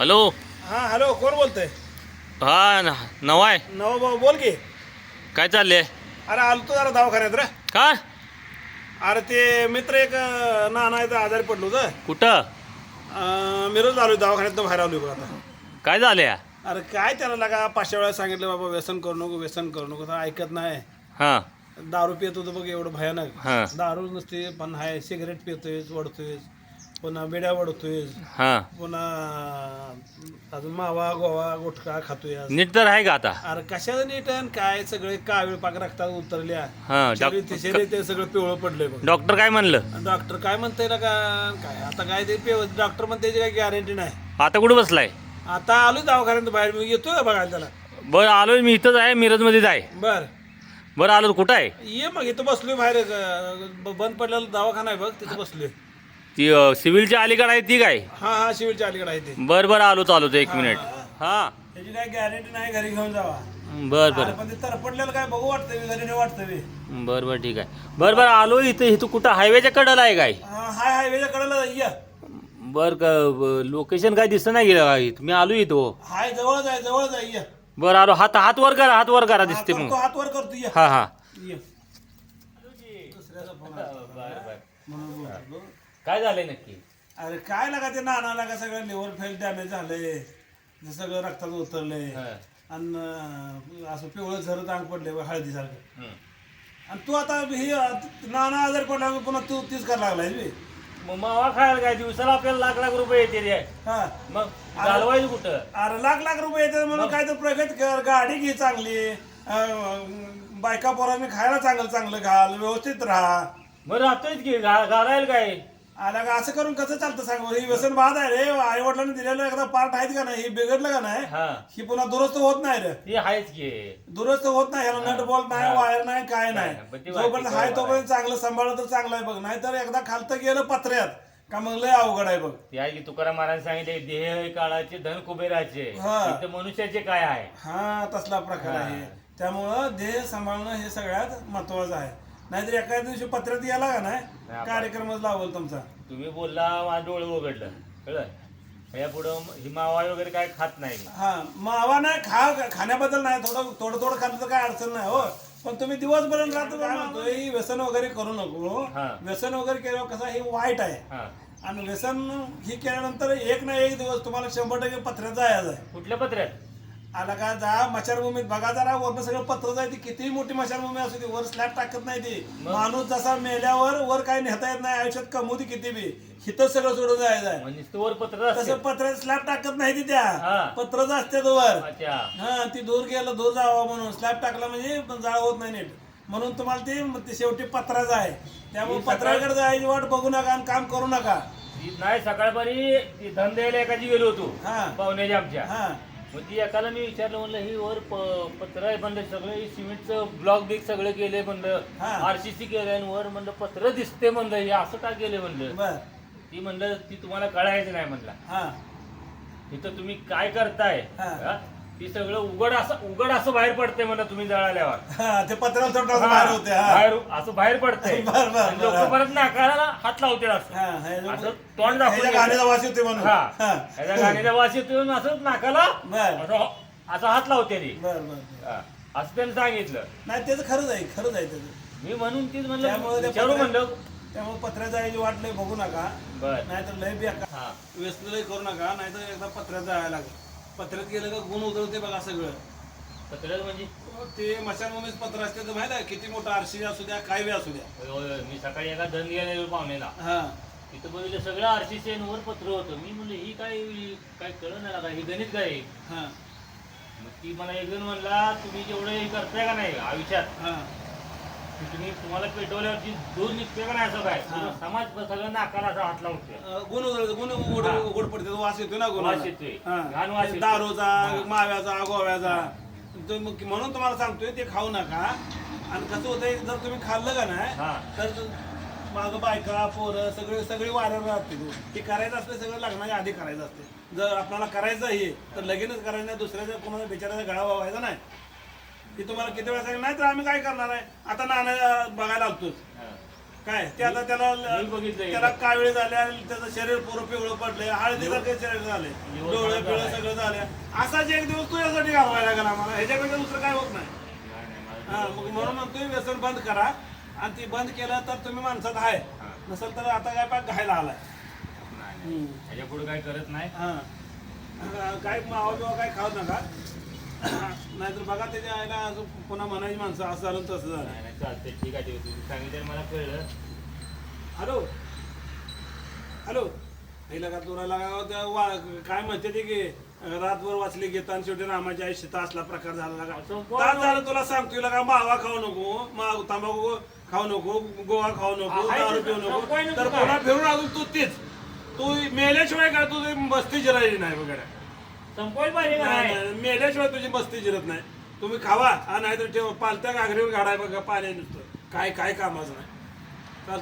Hello. हा hello कोण बोलतोय? हा न- नवाय नवा भाऊ बोल की. काय चाललंय? अरे आलो तो जरा दवाखान्यात रे. का? अरे ते मित्र एक अं, नाना आहे ते आजारी पडलो होतं कुठं? अं, मिरज आलोय दवाखान्यात बाहेर आलोय बघ आता. काय झालंय? अरे काय त्याला लागा पाचशे वेळा सांगितलं बाबा व्यसन करू नको व्यसन करू नको तर ऐकत नाही. हां. दारू पित होतो बघ एवढं भयानक. हां. दारू नसते पण हाय सिगरेट पितोय वडतोय पुन्हा बेड्या वडतोय. हां. पुन्हा अजून मावा गोवा गुटखा खातोय नीट तर आहे का आता? अरे कशाचं नीट आहे आणि काय? सगळे कावीळ पाक रक्तात उतरल्या. हां शरीर ते शरीर ते सगळं पिवळं पडलंय बघ. डॉक्टर काय म्हणलं? आणि डॉक्टर काय म्हणतंय ना का? काय? आता काय ते पिव डॉक्टर म्हणते काही गॅरंटी नाही. आता कुठं बसलाय? आता आलो दवाखान्यात बाहेर. मी येतोय का बघायला त्याला? बरं आलोय मी इथंच आहे मिरजमध्येच आहे. बर. बरं आलो कुठं आहे? ये मग इथं बसलोय बाहेर. अं, ब- बंद पडलेला दवाखाना आहे बघ तिथं बसलोय. ती अं, सिव्हिलच्या अलीकडे आहे ती काय? हा हा शिवीरच्या अलीकडे आहे ते. बरं बरं आलो चालू एक मिनिट. हां त्याची काय गॅरंटी नाही घरी घेऊन जावा. बरं अरे बरं पण ते तरपडलेलं काय बघू वाटतंय मी, घरी नाही वाटतं मी बरं बरं ठीक आहे. बरं बरं आलो इथं इथं कुठं? हायवेच्या कडेला आहे काय? हा, हाय हायवेच्या कडेला ये. बरं का लोकेशन काय दिसत नाही गेलं काय? मी आलो इथं. हाय जवळच आहे जवळच आहे ये. बरं आलो. हात हात वर करा हात वर करा दिसते करतो मग. हात वर करतो ये. हा हा. ये. दुसऱ्याचा फोन आला. म्हणून बोलतो. काय झालंय नक्की? अरे काय लागा ते नाना लागा सगळं लिव्हर फेल डॅमेज झालंय. ते सगळं रक्तात उतरलंय. आणि अं, असं पिवळं झरत अंग पडले हळदीसारखं. आणि तू आता ही नाना आजार पडला पुन्हा तू तीच करायला लागलाय बे. मग मावा खायला काय? दिवसाला आपल्याला लाख लाख रुपये येते रे. हा. मग घालवायचं कुठं? अरे लाख लाख रुपये येते म्हणून काय तर प्रगत कर गाडी घे चांगली. अं, बायका पोरांनी खायला चांगलं चांगलं घाल व्यवस्थित राहा. मग राहतोयच की घा- घालायला काय? आला का असं करून कसं चालतं सांग बरं? ही व्यसन बाद आहे रे. आई वडिलांनी दिलेलं एकदा पार्ट आहेत का नाही? हे बिघडलं का नाही? हा. ही पुन्हा दुरुस्त होत नाही रे. ती आहेच की. दुरुस्त होत नाही ह्याला नट बॉल नाही वायर नाही काय नाही. पण ती जोपर्यंत वाटते हाय तोपर्यंत चांगलं सांभाळलं तर चांगलं आहे बघ. नाहीतर एकदा खालतं गेलं पत्र्यात का मग लय अवघड आहे बघ. ती आहे की तुकाराम महाराज सांगितले देह काळाचे धन कुबेराचे. हा. इथं मनुष्याचे काय आहे? हा तसला प्रकार आहे. त्यामुळं देह सांभाळणं हे सगळ्यात महत्वाचं आहे. नाहीतर एका दिवशी पत्र्यात गेला का नाही कार्यक्रमच लावल तुमचा. तुम्ही बोलला माझं डोळे उघडलं. कळलं? या पुढं हिमावा वगैरे काय खात नाही मी. हा मावा नाही खा खाण्याबद्दल नाही थोडं थोडं थोडं खाल्लं तर काय अडचण नाही हो. पण तुम्ही दिवसभर रात्र काय म्हणतोय? ही व्यसन वगैरे करू नको हा. व्यसन वगैरे केल्यावर कसं हे वाईट आहे. हा. आणि व्यसन ही केल्यानंतर एक ना एक दिवस तुम्हाला शंभर टक्के पत्र्यात जायचं आहे. कुठल्या पत्र्यात? आला का जा मशानभूमीत बघा जरा वरनं सगळं पत्र जाय ती कितीही मोठी मशानभूमी असू ती वर स्लॅब टाकत नाही ती. माणूस जसा मेल्यावर वर काही नेता येत नाही आयुष्यात कमवू ती किती बी. हिथं सगळं सोडून जायचं म्हणजे नुसतं पत्र तसं पत्र्यात स्लॅब टाकत नाही ती त्या. हा. पत्रच असते तो वर. अच्छा. हा ती दूर गेलं दूर जावा म्हणून. स्लॅब टाकला म्हणजे जाळ होत नाही नीट. म्हणून तुम्हाला ते ते शेवटी पत्राचं आहे. त्यामुळे पत्राकडे जायची वाट बघू नका आणि काम करू नका. नाही सकाळपारी द्यायला एकाची गेलो होतो. हा. पाहुण्याच्या आमच्या. हा. मग ती एकाला मी विचारलं म्हणलं ही वर प- पत्र आहे म्हणलं सगळं हे सिमेंटचं ब्लॉक बिक सगळं केलंय म्हणलं हा. आरसीसी केलंय आणि वर म्हणलं पत्र दिसते म्हणलं हे असं का केलं म्हणलं बर ती म्हणलं ती तुम्हाला कळायचं नाही म्हणलं हा इथं तुम्ही काय करताय हा. हा? ती सगळं उघड असं उघड असं बाहेर पडतंय म्हणलं तुम्ही जळाल्यावर. हा ते पत्राला थोडं बाहेर होते हा. बाहेर असं बाहेर पडतंय. बर, बर, बर. लोक परत नाकाला हात लावते असं. हा, हे असं तोंड दाखवून ह्याच्या. गाण्याचा वास येते म्हणून. हा. हा. त्याच्या गाण्याच्या वास येतो आणि असं नाकाला बर. असं असा हात लावते ती. बर. हा. असं त्यांनी सांगितलं. नाही त्याचं खरंच आहे खरंच आहे त्याचं मी म्हणून तीच म्हणलं त्यामुळे विचारू पत्र्या- म्हणलं. त्यामुळे पत्र्या जायची वाट लय बघू नका. बर. नाहीतर लय हा. व्यस्त लय करू नका नाहीतर एकदा पत्र्यात जायला लागेल. पत्र्यात गेलं का गुण उतरते बघा सगळं. पत्र म्हणजे? ते मशानभूमीच पत्र असते तर माहिती आहे किती मोठं आरशी असू द्या काय बी असू द्या. होय, होय, होय. मी सकाळी एका धन गेलेलो पाहुण्याला हा. तिथं बघितलं सगळं आरसीसी वर पत्र होतं. मी म्हणलं ही काय काय कळलं नाही का ही गणित काय आहे? हा. मग ती मला एक जण म्हणला तुम्ही जेवढं हे करताय का नाही आयुष्यात हा. तुम्ही तुम्हाला पेटवल्यावरची दूर निघते का नाही असं काय. पूर्ण समाज सगळं नाकाला असा हात लावते अं, गुण गुण उघड. उघड पडते तो वास येतो ना गुण वास येतोय. घाण वास येतोय. दारूचा माव्याचा गोव्याचा. तो मग म्हणून तुम्हाला सांगतोय ते खाऊ नका. आणि कसं होतंय जर तुम्ही खाल्लं का नाही हा. तर माग बायका पोरं सगळे सगळी वाऱ्यावर राहते ते. करायचं असलं सगळं लग्नाच्या आधी करायचं असते जर आपल्याला करायचं हे तर लगीनच करायचं नाही दुसऱ्याच्या कोणाचा बिचाराचा गळा व्हायचा नाही. की तुम्हाला किती वेळा सांगितलं नाही तर आम्ही काय करणार आहे? आता नाना बघायला हा. काय? ते आता त्याला बघितलंय. त्याला कावीळ झाले आणि त्याचं शरीर पूर्ण पिवळं पडलंय. हळदीसारखं शरीर झाले. डोळे पिवळं झालंय. सगळं झालं. असाच एक दिवस तू यासाठी घालवायला लागला मला ह्याच्यापेक्षा दुसरं काय होत नाही. हा मग म्हणून म्हणतोय व्यसन बंद करा. आणि ती बंद केलं तर तुम्ही माणसात आहे. नसेल तर आता काय पाक घायला आलाय. ह्याच्या पुढे काय करत नाही. हा. काय मावा बिवा काय खाऊ नका. नाहीतर बघा त्याच्या आईला अजून पुन्हा म्हणायची माणसं असं झालं तसं झालं. नाही नाही चालते ठीक आहे. तुम्ही सांगितलं मला कळलं. हॅलो? हॅलो? पहिला का तुला लागा त्या वा- काय म्हणते ते की रातभर वाचले घेता आणि शेवटी रामाच्या सीता असला प्रकार झाला तास झालं तुला सांगतो का मावा खाऊ नको मा तंबाखू खाऊ नको गोवा खाऊ नको दारू ते पिऊ नको. तर? पुन्हा फिरून अजून तू तीच. तू मेल्याशिवाय काय तुझी मस्ती जिरायची नाही वगैरे. संपवायला पाहिजे का नाही, नाही? नाही, मेल्याशिवाय तुझी मस्ती जिरत नाही. तुम्ही खावा. हा नाही तर पालत्या घागरीवर घडाय बघा पाण्या नुसतं. काय काय कामाचं नाही.